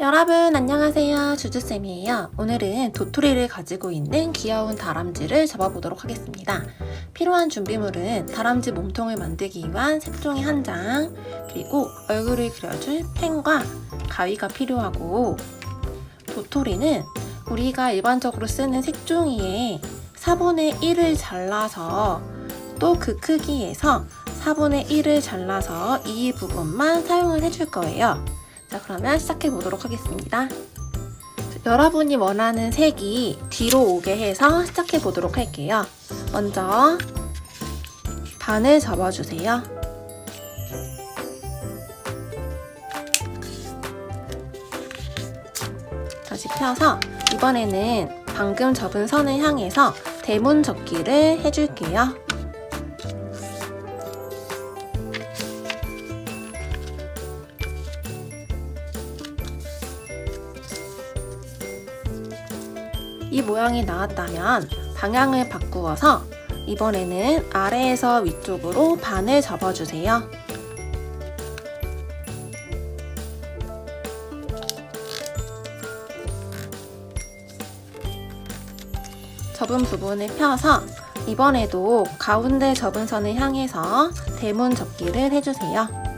여러분 안녕하세요. 주주쌤이에요. 오늘은 도토리를 가지고 있는 귀여운 다람쥐를 잡아보도록 하겠습니다. 필요한 준비물은 다람쥐 몸통을 만들기 위한 색종이 한 장 그리고 얼굴을 그려줄 펜과 가위가 필요하고 도토리는 우리가 일반적으로 쓰는 색종이의 4분의 1을 잘라서 또 그 크기에서 4분의 1을 잘라서 이 부분만 사용을 해줄 거예요 자, 그러면 시작해 보도록 하겠습니다. 여러분이 원하는 색이 뒤로 오게 해서 시작해 보도록 할게요. 먼저 반을 접어주세요. 다시 펴서 이번에는 방금 접은 선을 향해서 대문 접기를 해줄게요. 이 모양이 나왔다면 방향을 바꾸어서 이번에는 아래에서 위쪽으로 반을 접어주세요. 접은 부분을 펴서 이번에도 가운데 접은 선을 향해서 대문 접기를 해주세요.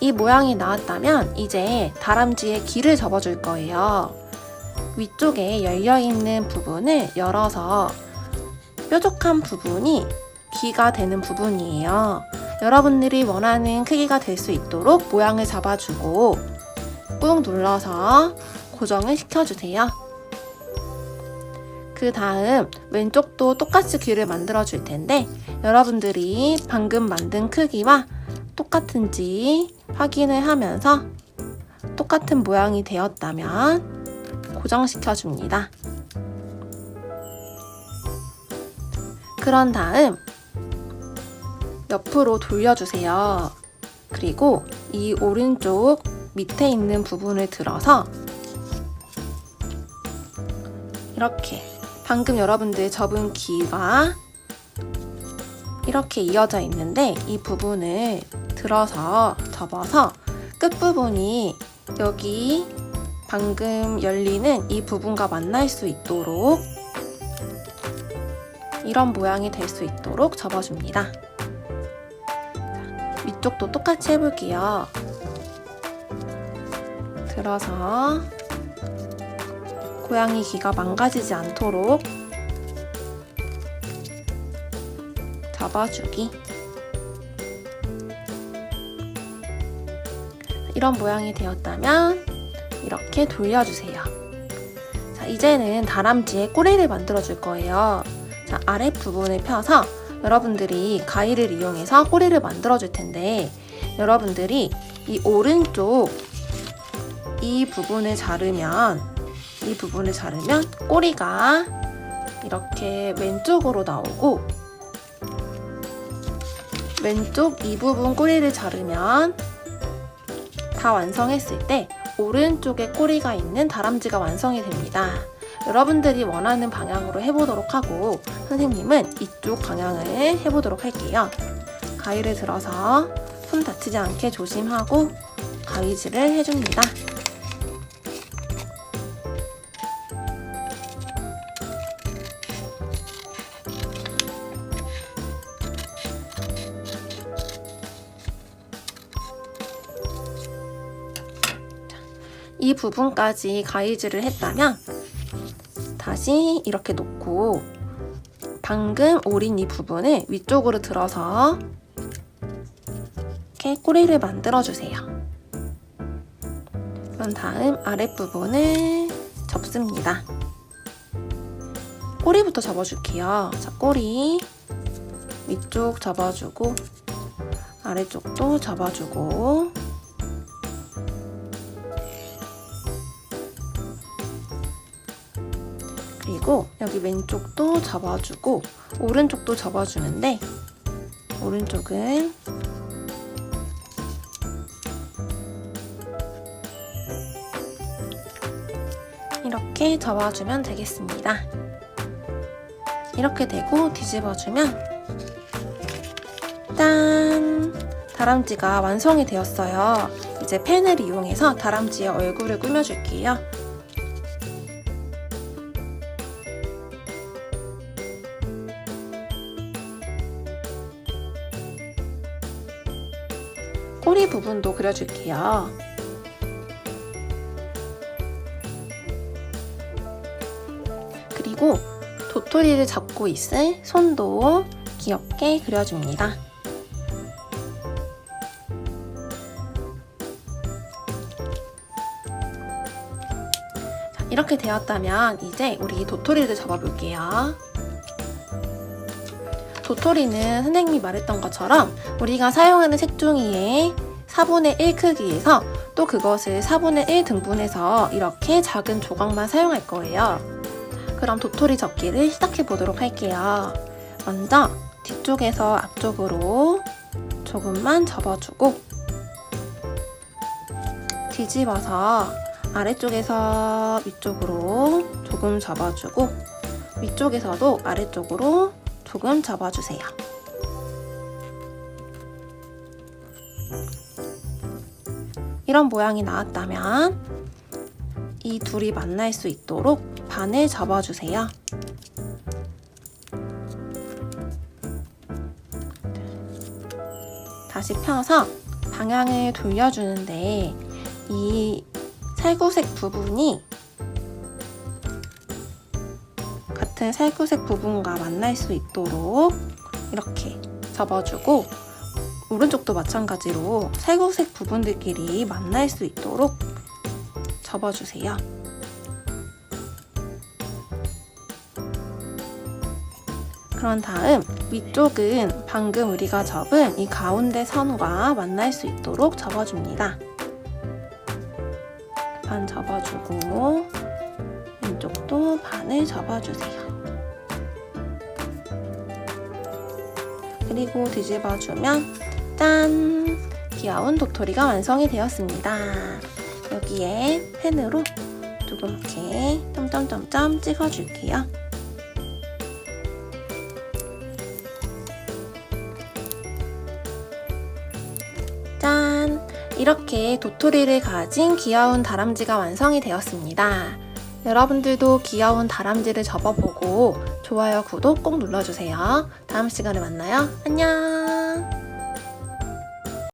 이 모양이 나왔다면 이제 다람쥐의 귀를 접어줄 거예요. 위쪽에 열려있는 부분을 열어서 뾰족한 부분이 귀가 되는 부분이에요. 여러분들이 원하는 크기가 될 수 있도록 모양을 잡아주고 꾹 눌러서 고정을 시켜주세요. 그 다음 왼쪽도 똑같이 귀를 만들어 줄 텐데 여러분들이 방금 만든 크기와 똑같은지 확인을 하면서 똑같은 모양이 되었다면 고정시켜 줍니다. 그런 다음 옆으로 돌려주세요. 그리고 이 오른쪽 밑에 있는 부분을 들어서 이렇게 방금 여러분들 접은 귀가 이렇게 이어져 있는데 이 부분을 들어서 접어서 끝부분이 여기 방금 열리는 이 부분과 만날 수 있도록 이런 모양이 될 수 있도록 접어줍니다. 자, 위쪽도 똑같이 해볼게요. 들어서 고양이 귀가 망가지지 않도록 잡아주기. 이런 모양이 되었다면 이렇게 돌려주세요. 자, 이제는 다람쥐의 꼬리를 만들어 줄 거예요. 자, 아랫부분을 펴서 여러분들이 가위를 이용해서 꼬리를 만들어 줄 텐데 여러분들이 이 오른쪽 이 부분을 자르면 이 부분을 자르면 꼬리가 이렇게 왼쪽으로 나오고 왼쪽 이 부분 꼬리를 자르면 다 완성했을 때 오른쪽에 꼬리가 있는 다람쥐가 완성이 됩니다. 여러분들이 원하는 방향으로 해보도록 하고 선생님은 이쪽 방향을 해보도록 할게요. 가위를 들어서 손 다치지 않게 조심하고 가위질을 해줍니다. 이 부분까지 가위질을 했다면 다시 이렇게 놓고 방금 오린 이 부분을 위쪽으로 들어서 이렇게 꼬리를 만들어 주세요. 그런 다음 아랫부분을 접습니다. 꼬리부터 접어줄게요. 자, 꼬리 위쪽 접어주고 아래쪽도 접어주고 잡아주시고 여기 왼쪽도 잡아주고 오른쪽도 잡아주는데 오른쪽은 이렇게 접어주면 되겠습니다. 이렇게 되고 뒤집어주면 짠! 다람쥐가 완성이 되었어요. 이제 펜을 이용해서 다람쥐의 얼굴을 꾸며줄게요. 꼬리 부분도 그려줄게요. 그리고 도토리를 잡고 있을 손도 귀엽게 그려줍니다. 자, 이렇게 되었다면 이제 우리 도토리를 잡아볼게요. 도토리는 선생님이 말했던 것처럼 우리가 사용하는 색종이의 4분의 1 크기에서 또 그것을 4분의 1 등분해서 이렇게 작은 조각만 사용할 거예요. 자, 그럼 도토리 접기를 시작해 보도록 할게요. 먼저 뒤쪽에서 앞쪽으로 조금만 접어주고 뒤집어서 아래쪽에서 위쪽으로 조금 접어주고 위쪽에서도 아래쪽으로 조금 접어주세요. 이런 모양이 나왔다면 이 둘이 만날 수 있도록 반을 접어주세요. 다시 펴서 방향을 돌려주는데 이 살구색 부분이 같은 살구색 부분과 만날 수 있도록 이렇게 접어주고 오른쪽도 마찬가지로 살구색 부분들끼리 만날 수 있도록 접어주세요. 그런 다음 위쪽은 방금 우리가 접은 이 가운데 선과 만날 수 있도록 접어줍니다. 반 접어주고 왼쪽도 반을 접어주세요. 그리고 뒤집어주면 짠! 귀여운 도토리가 완성이 되었습니다. 여기에 펜으로 이렇게 점점점점 찍어줄게요. 짠! 이렇게 도토리를 가진 귀여운 다람쥐가 완성이 되었습니다. 여러분들도 귀여운 다람쥐를 접어보고 좋아요, 구독 꼭 눌러주세요. 다음 시간에 만나요. 안녕!